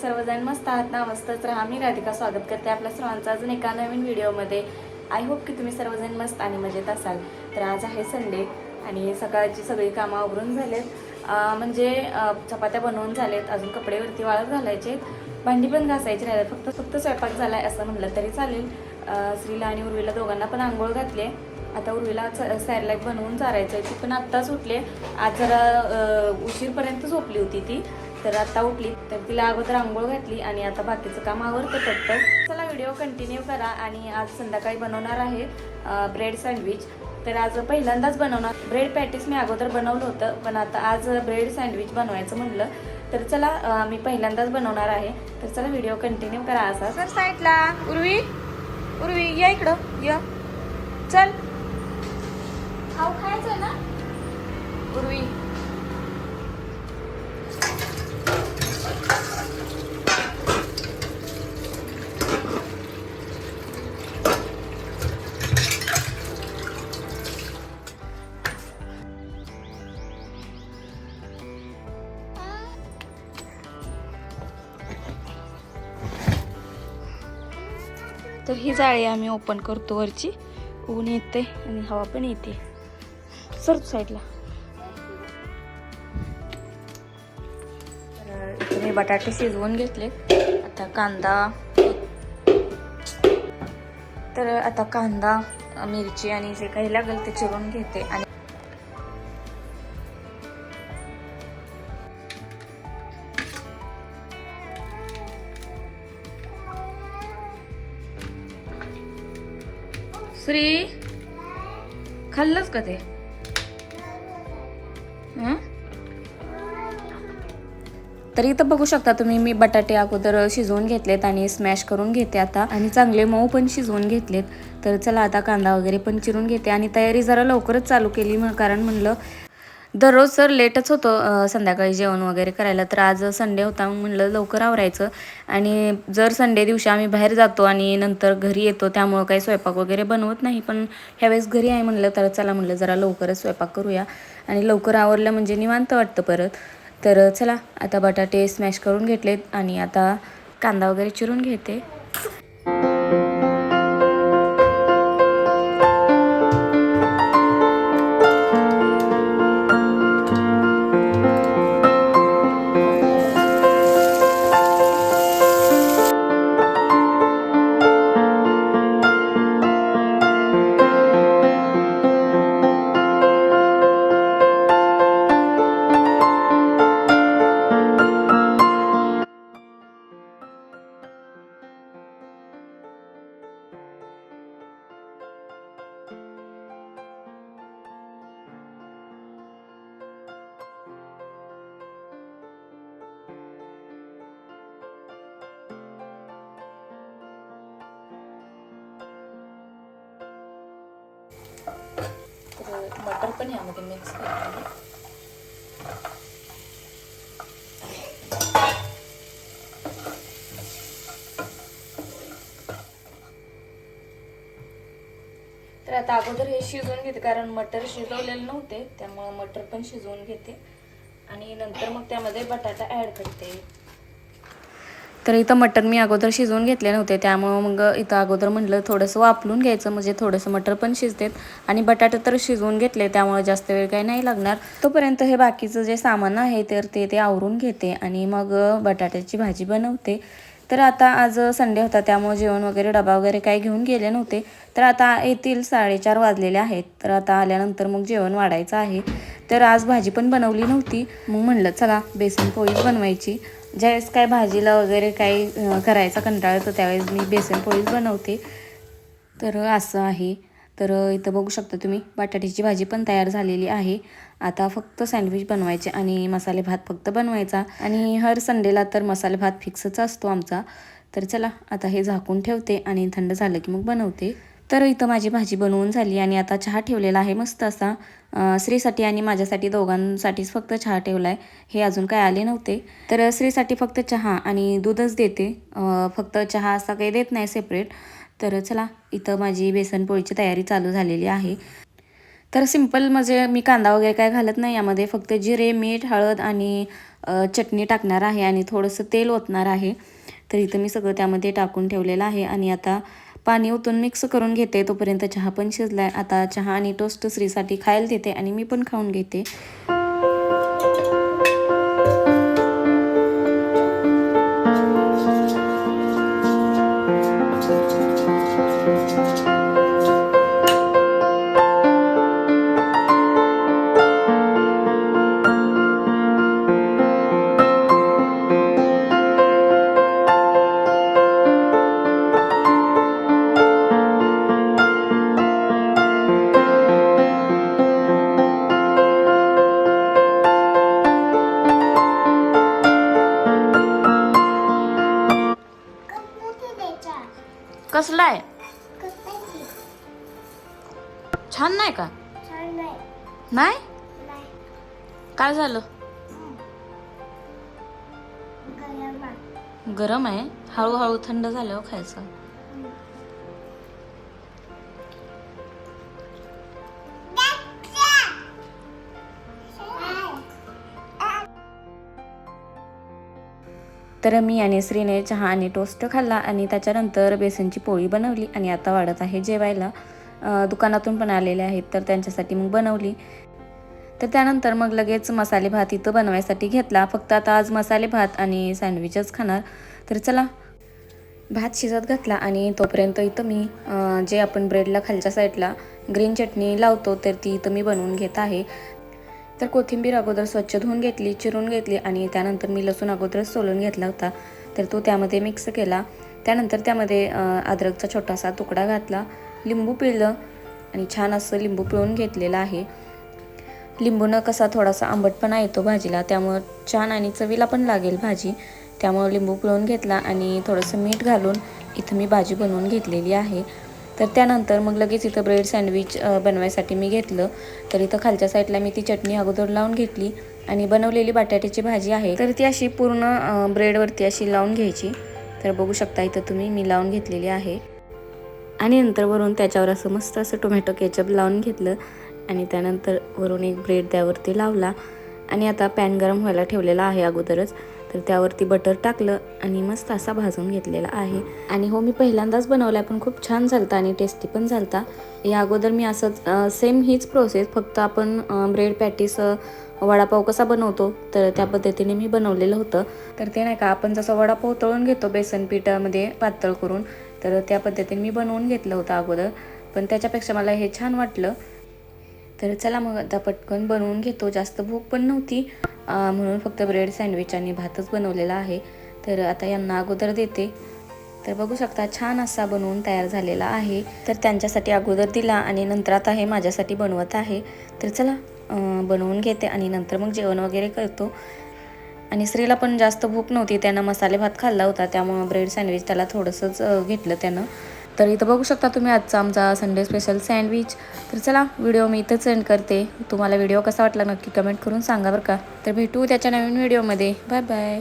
सर्वजण मस्त आहात ना? मस्तच राहा. मी राधिका स्वागत करते आपल्या सर्वांचा अजून एका नवीन व्हिडिओमध्ये. आय होप की तुम्ही सर्वजण मस्त आणि मजेत असाल. तर आज आहे संडे आणि सकाळची सगळी कामं आवरून झालेत. म्हणजे चपात्या बनवून झालेत. अजून कपडेवरती वाळत घालायचे भांडी पण घासायची राहिलं फक्त फक्त स्वयंपाक झाला आहे असं म्हटलं तरी चालेल. स्त्रीला श्रीला आणि उर्वीला दोघांना पण आंघोळ घातली आहे. आता उर्वीला सॅरलॅक बनवून चारायचं आहे ती पण आत्ताच उठले आज जरा उशीरपर्यंत झोपली होती ती. तर आता उठली तर तिला अगोदर आंघोळ घातली आणि आता बाकीचं काम आवरतं पटपट. चला व्हिडिओ कंटिन्यू करा आणि आज संध्याकाळी बनवणार आहे ब्रेड सँडविच तर आज पहिल्यांदाच बनवणार. ब्रेड पॅटीस मी अगोदर बनवलं होतं पण आता आज ब्रेड सँडविच बनवायचं म्हणलं. तर चला मी पहिल्यांदाच बनवणार आहे. तर चला व्हिडिओ कंटिन्यू करा असा सर साईडला उर्वी उर्वी या इकडं या. चल. खाऊ खायचं ना? उर्वी. तर ही जाळी आम्ही ओपन करतो वरची. ऊन येते आणि हवा पण येते. सर साईडला तर मी बटाटे शिजवून घेतले. आता कांदा. तर आता कांदा मिरची आणि जे काही लागेल ते चिरून घेते. आणि श्री खाल्लंच का ते? तरी तर इथं बघू शकता तुम्ही मी बटाटे अगोदर शिजवून घेतलेत आणि स्मॅश करून घेते आता. आणि चांगले मऊ पण शिजवून घेतलेत. तर चला आता कांदा वगैरे पण चिरून घेते. आणि तयारी जरा लवकरच चालू केली कारण म्हणलं दररोज सर लेटच होतं संध्याकाळी जेवण वगैरे करायला. तर आज संडे होता मग म्हणलं लवकर आवरायचं. आणि जर संडे दिवशी आम्ही बाहेर जातो आणि नंतर घरी येतो त्यामुळं काही स्वयंपाक वगैरे बनवत नाही. पण ह्यावेळेस घरी आहे म्हणलं तर चला म्हणलं जरा लवकरच स्वयंपाक करूया. आणि लवकर आवरलं म्हणजे निवांत वाटतं परत. तर चला आता बटाटे स्मॅश करून घेतलेत आणि आता कांदा वगैरे चिरून घेते. मटर पण यामध्ये मिक्स करते तर आता अगोदर हे शिजवून घेते कारण मटर शिजवलेले नव्हते त्यामुळे मटर पण शिजवून घेते. आणि नंतर मग त्यामध्ये बटाटा ॲड करते. तर इथं मटर मी अगोदर शिजवून घेतले नव्हते. त्यामुळं मग इथं अगोदर म्हटलं थोडंसं वापरून घ्यायचं. म्हणजे थोडंसं मटर पण शिजतेत. आणि बटाटे तर शिजवून घेतले. त्यामुळे जास्त वेळ काही नाही लागणार. तोपर्यंत हे बाकीचं जे सामान आहे तर ते ते आवरून घेते. आणि मग बटाट्याची भाजी बनवते. तर आता आज संडे होता. त्यामुळे जेवण वगैरे डबा वगैरे काही घेऊन गेले नव्हते. तर आता येतील साडेचार वाजलेले आहेत. तर आता आल्यानंतर मग जेवण वाढायचं आहे. तर आज भाजी पण बनवली नव्हती. मग म्हणलं चला बेसन पोळीच बनवायची. ज्यावेळेस काय भाजीला वगैरे काही करायचा कंटाळा येतो त्यावेळेस मी बेसन पोळीच बनवते. तर असं आहे. तर इथं बघू शकता तुम्ही बटाट्याची भाजी पण तयार झालेली आहे. आता फक्त सँडविच बनवायचे आणि मसाले भात फक्त बनवायचा. आणि हर संडेला तर मसाले भात फिक्सच असतो आमचा. तर चला आता हे झाकून ठेवते आणि थंड झालं की मग बनवते. तर इथं माझी भाजी बनवून झाली आणि आता चहा ठेवलेला आहे. मस्त असा श्रीसाठी आणि माझ्यासाठी दोघांसाठीच फक्त चहा ठेवला आहे हे अजून काय आले नव्हते. तर श्रीसाठी फक्त चहा आणि दूधच देते. फक्त चहा असा काही देत नाही सेपरेट तर चला इथं माझी बेसनपोळीची तयारी चालू झालेली आहे. तर सिंपल म्हणजे मी कांदा वगैरे काय घालत नाही. यामध्ये फक्त जिरे मीठ हळद आणि चटणी टाकणार आहे आणि थोडंसं तेल ओतणार आहे. तर इथं मी सगळं त्यामध्ये टाकून ठेवलेलं आहे. आणि आता पाणी ओतून मिक्स करून घेते. तोपर्यंत चहा पण शिजलाय. आता चहा आणि टोस्ट श्रीसाठी खायला देते आणि मी पण खाऊन घेते. कसला आहे छान नाही का? नाही? काय झालं? गरम आहे. हळूहळू थंड झाल्यावर खायचं. तर मी आणि श्रीने चहा आणि टोस्ट खाल्ला आणि त्याच्यानंतर बेसनची पोळी बनवली आणि आता वाढत आहे जेवायला. दुकानातून पण आलेले आहेत तर त्यांच्यासाठी मग बनवली. तर त्यानंतर मग लगेच मसाले भात इथं बनवायसाठी घेतला. फक्त आता आज मसाले भात आणि सँडविचच खाणार. तर चला भात शिजत घातला आणि तोपर्यंत इथं मी जे आपण ब्रेडला खालच्या साईडला ग्रीन चटणी लावतो तर ती इथं मी बनवून घेत आहे. तर कोथिंबीर अगोदर स्वच्छ धुवून घेतली चिरून घेतली आणि त्यानंतर मी लसूण अगोदरच सोलून घेतला होता. तर तो त्यामध्ये मिक्स केला. त्यानंतर त्यामध्ये अद्रकचा छोटासा तुकडा घातला. लिंबू पिळलं आणि छान असं लिंबू पिळून घेतलेलं आहे. लिंबूनं कसा थोडासा आंबटपणा येतो भाजीला त्यामुळं छान आणि चवीला पण लागेल भाजी. त्यामुळं लिंबू पिळून घेतला आणि थोडंसं मीठ घालून इथं मी भाजी बनवून घेतलेली आहे. तर त्यानंतर मग लगेच इथं ब्रेड सँडविच बनवायसाठी मी घेतलं. तर इथं खालच्या साईडला मी ती चटणी अगोदर लावून घेतली आणि बनवलेली बटाट्याची भाजी आहे. तर ती अशी पूर्ण ब्रेडवरती अशी लावून घ्यायची. तर बघू शकता इथं तुम्ही मी लावून घेतलेली आहे. आणि नंतर वरून त्याच्यावर असं मस्त असं टोमॅटो केचप लावून घेतलं आणि त्यानंतर वरून एक ब्रेड त्यावरती लावला. आणि आता पॅन गरम व्हायला ठेवलेला आहे अगोदरच. तर त्यावरती बटर टाकलं आणि मस्त असा भाजून घेतलेला आहे. आणि हो मी पहिल्यांदाच बनवला पण खूप छान झालता आणि टेस्टी पण झालता. या अगोदर मी असंच सेम हीच प्रोसेस फक्त आपण ब्रेड पॅटीस वडापाव कसा बनवतो तर त्या पद्धतीने मी बनवलेलं होतं. तर ते नाही का आपण जसं वडापाव तळून घेतो बेसन पिठामध्ये पातळ करून तर त्या पद्धतीने मी बनवून घेतलं होतं अगोदर. पण त्याच्यापेक्षा मला हे छान वाटलं. तर चला मग आता पटकन बनवून घेतो. जास्त भूक पण नव्हती. म्हणून फक्त ब्रेड सँडविच आणि भातच बनवलेला आहे. तर आता यांना अगोदर देते. तर बघू शकता छान असा बनवून तयार झालेला आहे. तर त्यांच्यासाठी अगोदर दिला आणि नंतर आता हे माझ्यासाठी बनवत आहे. तर चला बनवून घेते आणि नंतर मग जेवण वगैरे करतो. आणि स्त्रीला पण जास्त भूक नव्हती त्यानं मसाले भात खाल्ला होता त्यामुळं ब्रेड सँडविच त्याला थोडंसंच घेतलं त्यानं. तर इथं बघू शकता तुम्ही आजचा आमचा संडे स्पेशल सँडविच तर चला व्हिडिओ मी इथंच सेंड करते. तुम्हाला व्हिडिओ कसा वाटला नक्की कमेंट करून सांगा बरं का. तर भेटू त्याच्या नवीन व्हिडिओमध्ये बाय बाय